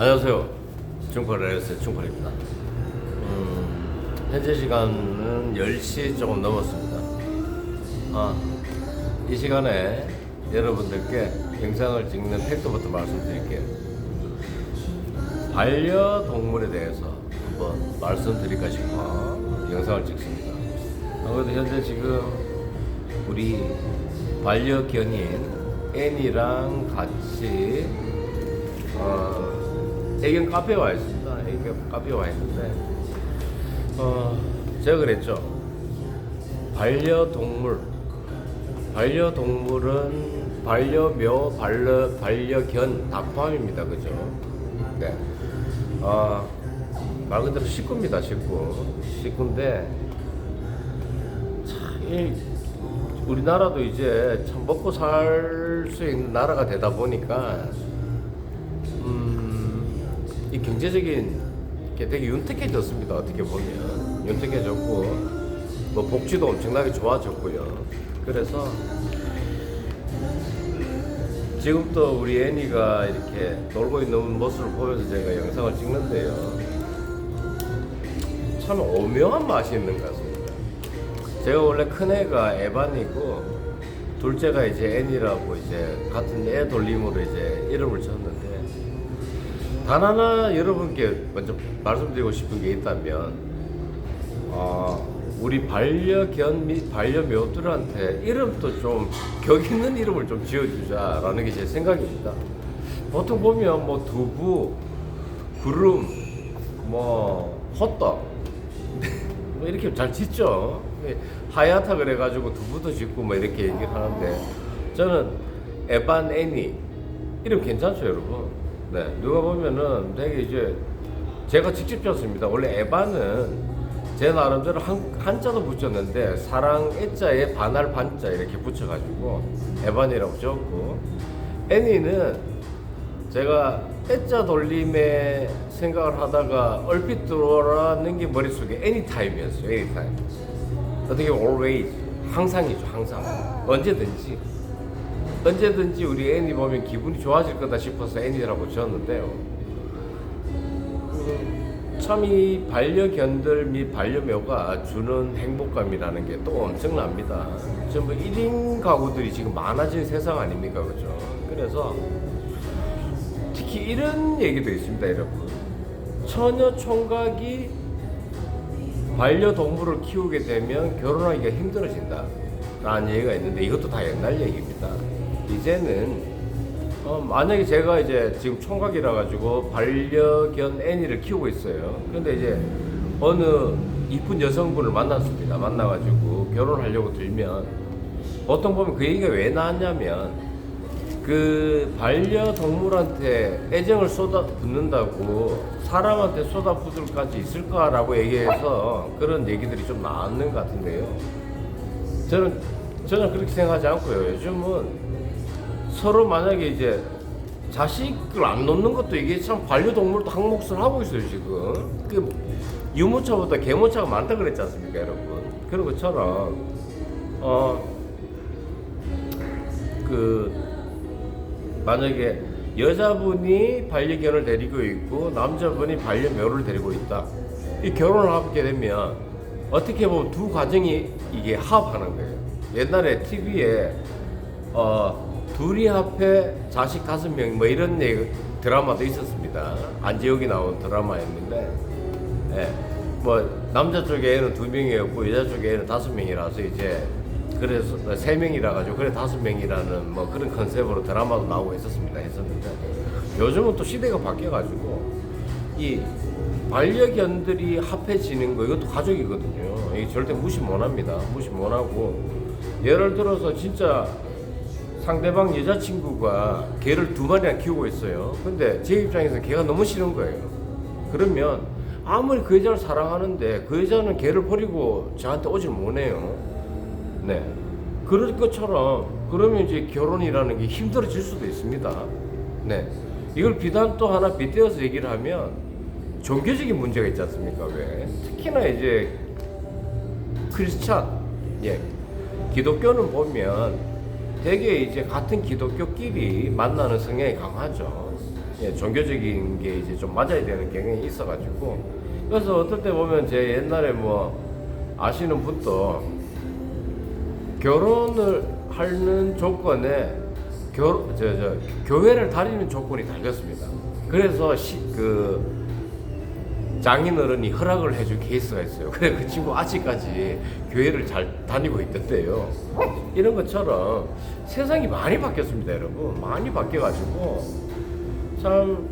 안녕하세요. 중콜레스 중콜입니다. 음, 현재 시간은 10시 조금 넘었습니다. 아, 이 시간에 여러분들께 영상을 찍는 팩트부터 말씀드릴게요. 반려동물에 대해서 한번 말씀드릴까 싶어 영상을 찍습니다. 아무래도 현재 지금 우리 반려견인 애니랑 같이 어, 애견 카페에 와 있습니다. 애견 카페에 와 있는데 어, 제가 그랬죠. 반려동물 반려동물은 반려묘, 반려, 반려견 다 포함입니다. 그죠? 네. 아, 말 그대로 식구입니다. 식구. 식구인데 참, 이 우리나라도 이제 참 먹고 살 수 있는 나라가 되다 보니까 음, 이 경제적인 게 되게 윤택해졌습니다. 어떻게 보면 윤택해졌고 뭐 복지도 엄청나게 좋아졌고요. 그래서 지금 또 우리 애니가 이렇게 놀고 있는 모습을 보면서 제가 영상을 찍는데요. 참 오묘한 맛이 있는 것 같습니다. 제가 원래 큰 애가 에반이고 둘째가 이제 애니라고 이제 같은 애 돌림으로 이제 이름을 쳤는데 단 하나 여러분께 먼저 말씀드리고 싶은 게 있다면 어, 우리 반려견 및 반려묘들한테 이름도 좀 격 있는 이름을 좀 지어주자라는 게 제 생각입니다. 보통 보면 뭐 두부, 구름, 뭐 호떡 뭐 이렇게 잘 짓죠. 하얗다 그래가지고 두부도 짓고 뭐 이렇게 얘기를 하는데 저는 에반 애니 이름 괜찮죠 여러분? 네 누가 보면은 되게 이제 제가 직접 졌습니다. 원래 에반은 제 나름대로 한, 한자도 붙였는데 사랑 애자에 반할 반자 이렇게 붙여가지고 에반이라고 적고 애니는 제가 애자 돌림에 생각을 하다가 얼핏 들어왔는 게 머릿속에 애니타임이었어요 애니타임 어떻게 always 항상이죠 항상. 언제든지 언제든지 우리 애니 보면 기분이 좋아질 거다 싶어서 애니라고 지었는데요 참 이 반려견들 및 반려묘가 주는 행복감이라는 게 또 엄청납니다. 전부 1인 가구들이 지금 많아진 세상 아닙니까? 그죠? 그래서 특히 이런 얘기도 있습니다, 여러분. 처녀 총각이 반려동물을 키우게 되면 결혼하기가 힘들어진다. 라는 얘기가 있는데 이것도 다 옛날 얘기입니다. 이제는 어, 만약에 제가 이제 지금 총각이라 가지고 반려견 애니를 키우고 있어요. 근데 이제 어느 이쁜 여성분을 만났습니다. 만나가지고 결혼하려고 들면 보통 보면 그 얘기가 왜 나왔냐면 그 반려동물한테 애정을 쏟아 붓는다고 사람한테 쏟아 붓을까지 있을까라고 얘기해서 그런 얘기들이 좀 나왔는 것 같은데요. 저는 저는 그렇게 생각하지 않고요. 요즘은 서로 만약에 이제 자식을 안 놓는 것도 이게 참 반려동물도 항목을 하고 있어요 지금. 그 유모차보다 개모차가 많다 그랬지 않습니까 여러분? 그런 것처럼 어그 만약에 여자분이 반려견을 데리고 있고 남자분이 반려묘를 데리고 있다. 이 결혼을 하게 되면 어떻게 보면 두 가정이 이게 합하는 거예요. 옛날에 TV에 어 둘이 합해 자식 다섯 명 뭐 이런 얘기, 드라마도 있었습니다. 안지욱이 나온 드라마였는데, 예, 뭐 남자 쪽에 애는 두 명이었고 여자 쪽에 애는 다섯 명이라서 이제 그래서 세 명이라 가지고 그래 다섯 명이라는 뭐 그런 컨셉으로 드라마도 나오고 있었습니다. 했었는데 요즘은 또 시대가 바뀌어 가지고 이 반려견들이 합해지는 거 이것도 가족이거든요. 이게 절대 무시 못 합니다. 무시 못 하고 예를 들어서 진짜 상대방 여자친구가 개를 두 마리나 키우고 있어요. 근데 제 입장에서 개가 너무 싫은 거예요. 그러면 아무리 그 여자를 사랑하는데 그 여자는 개를 버리고 저한테 오질 못해요. 네. 그럴 것처럼 그러면 이제 결혼이라는 게 힘들어질 수도 있습니다. 네. 이걸 비단 또 하나 빗대어서 얘기를 하면 종교적인 문제가 있지 않습니까? 왜? 특히나 이제 크리스찬, 예. 기독교는 보면 되게 이제 같은 기독교끼리 만나는 성향이 강하죠. 예, 종교적인 게 이제 좀 맞아야 되는 경향이 있어가지고 그래서 어떨 때 보면 제 옛날에 뭐 아시는 분도 결혼을 하는 조건에 교, 저, 저, 교회를 다니는 조건이 달렸습니다. 그래서 시, 그 장인어른이 허락을 해준 케이스가 있어요. 그래 그 친구 아직까지 교회를 잘 다니고 있던데요. 이런 것처럼 세상이 많이 바뀌었습니다, 여러분. 많이 바뀌어가지고 참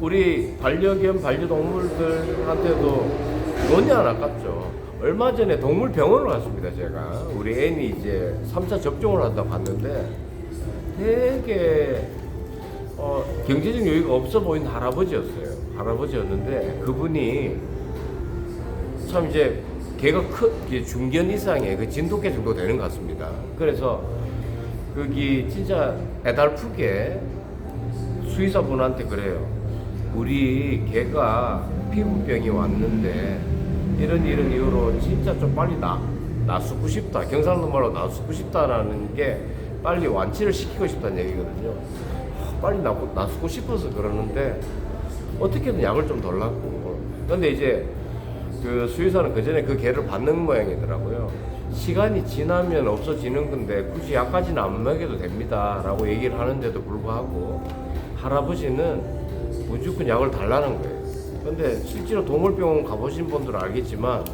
우리 반려견 반려동물들한테도 돈이 안 아깝죠. 얼마 전에 동물 병원을 갔습니다, 제가. 우리 애니 이제 3차 접종을 하다 갔는데 되게 어, 경제적 여유가 없어 보이는 할아버지였어요. 할아버지였는데 그분이 참 이제 개가 크, 이게 중견 이상의 그 진돗개 정도 되는 것 같습니다. 그래서 거기 진짜 애달프게 수의사분한테 그래요. 우리 개가 피부병이 왔는데 이런 이런 이유로 진짜 좀 빨리 나 낫고 싶다. 경상도 말로 낫고 싶다라는 게 빨리 완치를 시키고 싶다는 얘기거든요. 빨리 낫고, 낫고 싶어서 그러는데 어떻게든 약을 좀 덜라고. 근데 이제 그 수의사는 그 전에 그 개를 받는 모양이더라고요. 시간이 지나면 없어지는 건데 굳이 약까지는 안 먹여도 됩니다라고 얘기를 하는데도 불구하고 할아버지는 무조건 약을 달라는 거예요. 근데 실제로 동물병원 가보신 분들은 알겠지만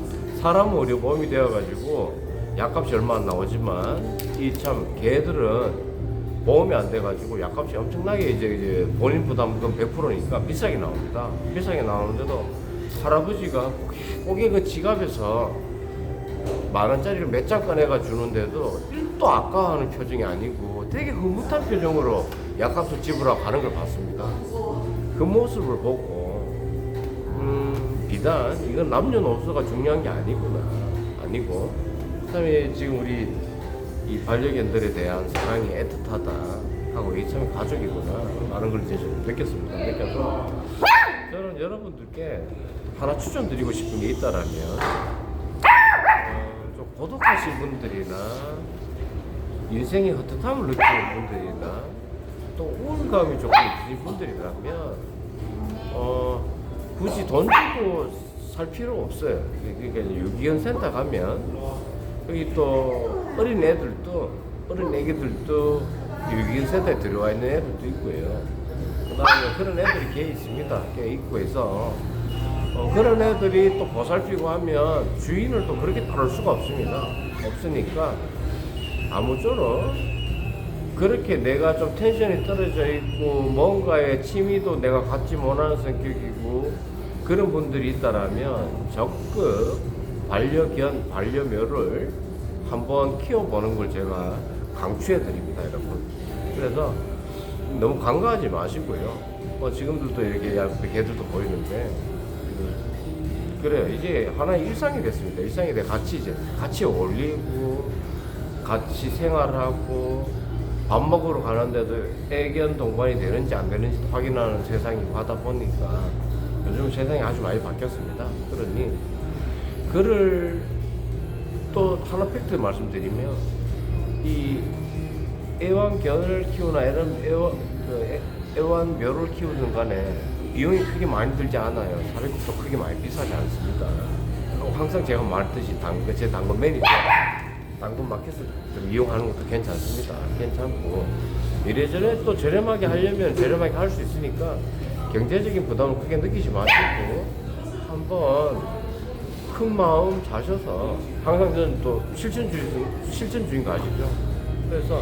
사람 의료보험이 되어가지고 약값이 얼마 안 나오지만 이 참 개들은 보험이 안 돼가지고 약값이 엄청나게 이제, 이제 본인 부담금 100%니까 비싸게 나옵니다. 비싸게 나오는데도 할아버지가 고개 그 지갑에서 만 원짜리를 몇 장 꺼내가 주는데도 1도 아까워하는 표정이 아니고 되게 흐뭇한 표정으로 약값을 지불하고 가는 걸 봤습니다. 그 모습을 보고 음, 비단 이건 남녀노소가 중요한 게 아니구나 아니고 그다음에 지금 우리 이 반려견들에 대한 사랑이 애틋하다 하고 이게 참 가족이구나 라는 걸 이제 좀 느꼈습니다 느껴서 저는 여러분들께 하나 추천드리고 싶은 게 있다라면 어, 좀 고독하신 분들이나 인생의 헛헛함을 느끼는 분들이나 또 우울감이 조금 있으신 분들이라면 어, 굳이 돈 주고 살 필요 없어요. 그러니까 유기견 센터 가면 여기 또 어린 애들도 어린 애기들도 유기견 센터에 들어와 있는 애들도 있고요. 그다음에 그런 애들이 꽤 있습니다. 꽤 있고 해서 어, 그런 애들이 또 보살피고 하면 주인을 또 그렇게 다룰 수가 없습니다. 없으니까 아무쪼록 그렇게 내가 좀 텐션이 떨어져 있고 뭔가에 취미도 내가 갖지 못하는 성격이고 그런 분들이 있다라면 적극 반려견, 반려묘를 한번 키워보는 걸 제가 강추해 드립니다, 여러분. 그래서 너무 간과하지 마시고요. 뭐 지금들도 이렇게 옆에 개들도 보이는데 그- 그래요. 이제 하나의 일상이 됐습니다. 일상이 돼 같이 이제 같이 어울리고 같이 생활하고 밥 먹으러 가는데도 애견 동반이 되는지 안 되는지 확인하는 세상이고 하다 보니까 요즘 세상이 아주 많이 바뀌었습니다. 그러니 그를 또 하나 팩트 말씀드리면 이 애완견을 키우나 애완, 애완, 그 애, 애완묘를 키우는 간에 비용이 크게 많이 들지 않아요. 사료값도 크게 많이 비싸지 않습니다. 어, 항상 제가 말했듯이 당근, 제 당근 매니저 당근 마켓을 좀 이용하는 것도 괜찮습니다. 괜찮고 이래저래 또 저렴하게 하려면 저렴하게 할 수 있으니까 경제적인 부담을 크게 느끼지 마시고 한번 큰 마음 자셔서 항상 저는 또 실천주의 실천주의인 거 아시죠? 그래서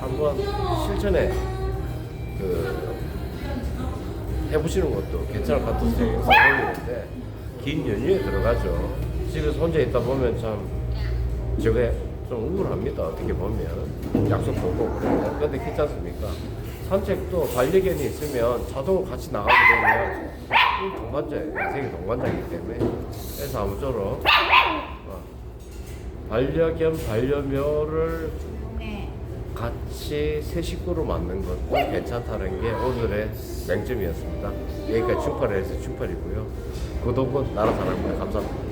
한번 실천에 그 해보시는 것도 괜찮을 것 같아서 올리는데 긴 연휴에 들어가죠. 집에서 혼자 있다 보면 참 저게 좀 우울합니다. 어떻게 보면 약속 보고 그래. 근데 괜찮습니까? 산책도 반려견이 있으면 자동으로 같이 나가게 되면 이 동반자예요. 인생이 동반자이기 때문에 그래서 아무쪼록 어, 반려견 반려묘를 네. 같이 새 식구로 만든 것도 괜찮다는 게 오늘의 맹점이었습니다. 여기까지 충파를 해서 충파이고요. 구독은 나라 사랑입니다. 감사합니다.